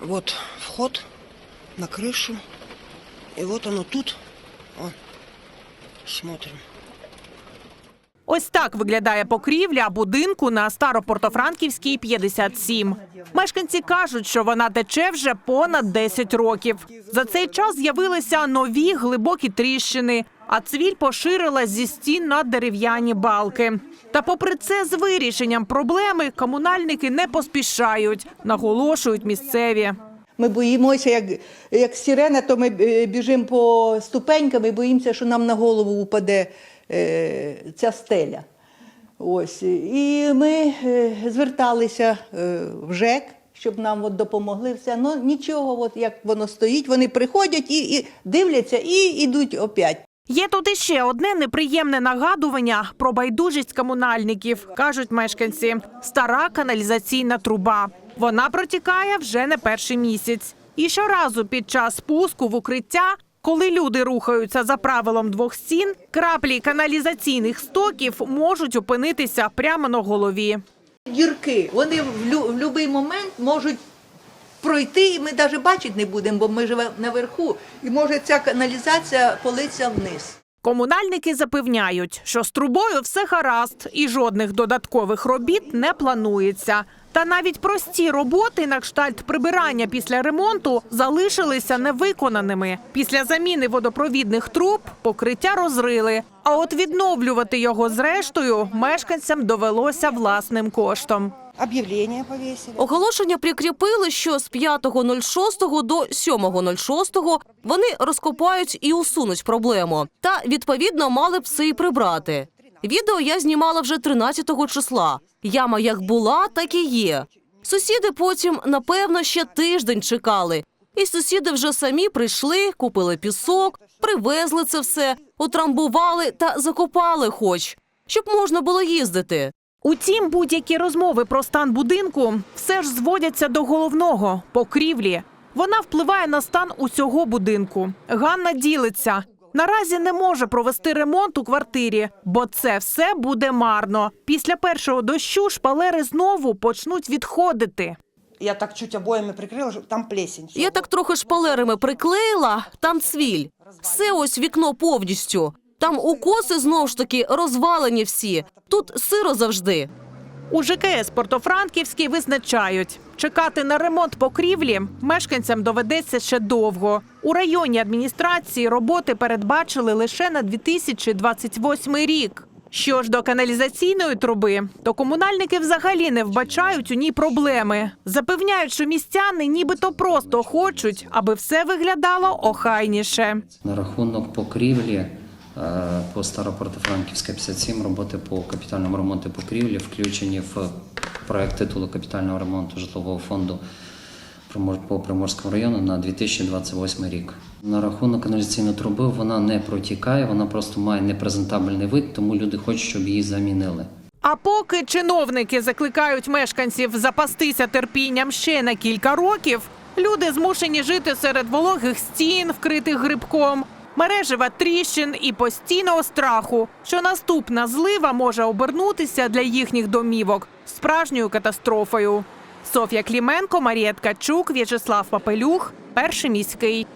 Вот вход на крышу. И вот оно тут. Вон. Смотрим. Ось так виглядає покрівля будинку на Старопортофранківській 57. Мешканці кажуть, що вона тече вже понад 10 років. За цей час з'явилися нові глибокі тріщини, а цвіль поширилась зі стін на дерев'яні балки. Та попри це, з вирішенням проблеми комунальники не поспішають, наголошують місцеві. Ми боїмося, як, як сирена, то ми е, біжимо по ступенькам і боїмося, що нам на голову упаде е, ця стеля. Ось. І ми е, зверталися е, в ЖЕК, щоб нам от допомогли. Все. Ну нічого, от як воно стоїть, вони приходять і, і дивляться, і йдуть опять. Є тут іще одне неприємне нагадування про байдужість комунальників, кажуть мешканці. Стара каналізаційна труба. Вона протікає вже не перший місяць. І щоразу під час спуску в укриття, коли люди рухаються за правилом двох стін, краплі каналізаційних стоків можуть опинитися прямо на голові. Дірки, вони в, будь-який момент можуть пройти, і ми навіть бачити не будемо, бо ми живемо наверху, і може ця каналізація политься вниз. Комунальники запевняють, що з трубою все гаразд і жодних додаткових робіт не планується. Та навіть прості роботи на кштальт прибирання після ремонту залишилися невиконаними. Після заміни водопровідних труб покриття розрили. А от відновлювати його зрештою мешканцям довелося власним коштом. Объявление повесили. Оголошення прикріпили, що з 5.06 до 7.06 вони розкопають і усунуть проблему. Та відповідно мали б все і прибрати. Відео я знімала вже 13 числа. Яма як була, так і є. Сусіди потім, напевно, ще тиждень чекали. І сусіди вже самі прийшли, купили пісок, привезли це все, утрамбували та закопали хоч, щоб можна було їздити. Утім, будь-які розмови про стан будинку все ж зводяться до головного покрівлі. Вона впливає на стан усього будинку. Ганна ділиться. Наразі не може провести ремонт у квартирі, бо це все буде марно. Після першого дощу шпалери знову почнуть відходити. Я так чуть обоями прикрыла, что там плесень. Я так трохи шпалерами приклеїла, там цвіль. Все ось вікно повністю. Там укоси знову ж таки розвалені всі. Тут сиро завжди. У ЖКС Портофранківський визначають, чекати на ремонт покрівлі мешканцям доведеться ще довго. У районній адміністрації роботи передбачили лише на 2028 рік. Що ж до каналізаційної труби, то комунальники взагалі не вбачають у ній проблеми. Запевняють, що містяни нібито просто хочуть, аби все виглядало охайніше. На рахунок покрівлі по Старопортофранківська 57 роботи по капітальному ремонту покрівлі включені в проект титулу капітального ремонту житлового фонду по Приморському району на 2028 рік. На рахунок каналізаційної труби вона не протікає, вона просто має непрезентабельний вид, тому люди хочуть, щоб її замінили. А поки чиновники закликають мешканців запастися терпінням ще на кілька років, люди змушені жити серед вологих стін, вкритих грибком, мережева тріщин і постійного страху, що наступна злива може обернутися для їхніх домівок справжньою катастрофою. Софія Кліменко, Марія Ткачук, В'ячеслав Папелюх, перший міський.